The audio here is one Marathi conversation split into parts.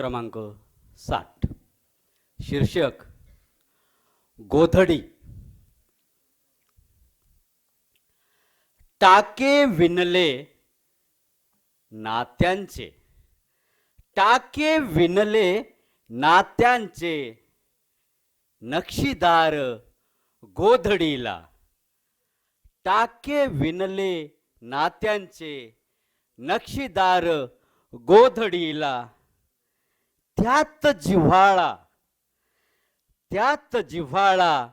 क्रमांक साठ. शीर्षक गोधडी. टाके विणले नात्यांचे. टाके विणले नात्यांचे. नक्षीदार गोधडीला. टाके विणले नात्यांचे. नक्षीदार गोधडीला. त्यात जिव्हाळा त्यात जिव्हाळा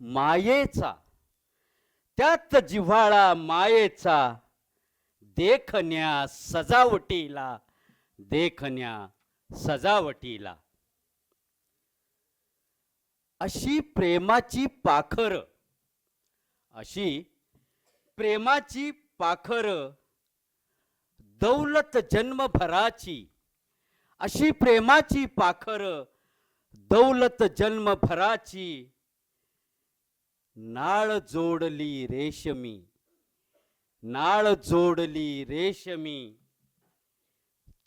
मायेचा त्यात जिव्हाळा मायेचा देखण्या सजावटीला देखण्या सजावटीला. अशी प्रेमाची पाखर अशी प्रेमाची पाखर दौलत जन्मभराची अशी प्रेमाची पाखर दौलत जन्मभराची. नाळ जोडली रेशमी. नाळ जोडली रेशमी.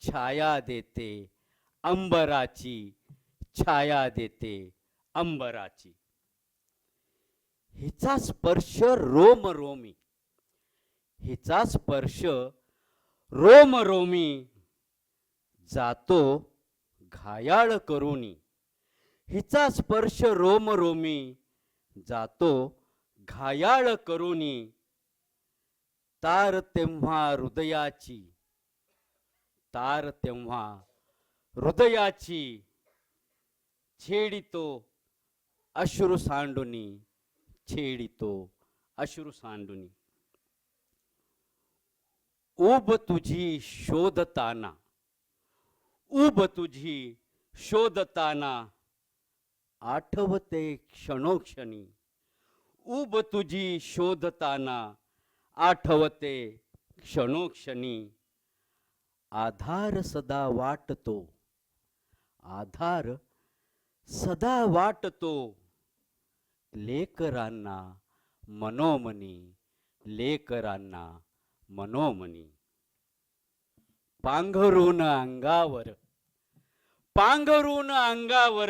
छाया देते अंबराची. छाया देते अंबराची. हिचा स्पर्श रोम रोमी हिचा स्पर्श रोम रोमी जातो घायाळ करुणी. हिचा स्पर्श रोम रोमी जातो घायाळ करुणी. तार तेव्हा हृदयाची तार तेव्हा हृदयाची छेडितो अश्रू सांडुनी छेडितो अश्रू सांडुनी. उब तुझी शोधताना उब तुझी शोधताना आठवते क्षणोक्षणी. उब तुझी शोधताना आठवते क्षणोक्षणी. आधार सदा वाटतो. आधार सदा वाटतो. लेकरांना मनोमनी लेकरांना मनोमनी. पांघरून अंगावर पांघरून अंगावर.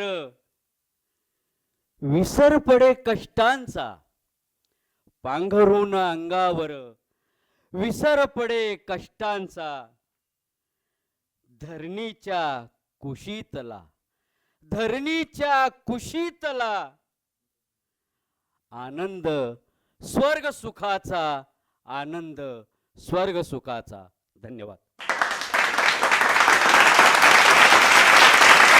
विसर पडे कष्टांचा. पांघरून अंगावर. विसर पडे कष्टांचा. धरणीच्या कुशीतला. धरणीच्या कुशीतला. आनंद स्वर्ग सुखाचा आनंद स्वर्ग सुखाचा धन्यवाद.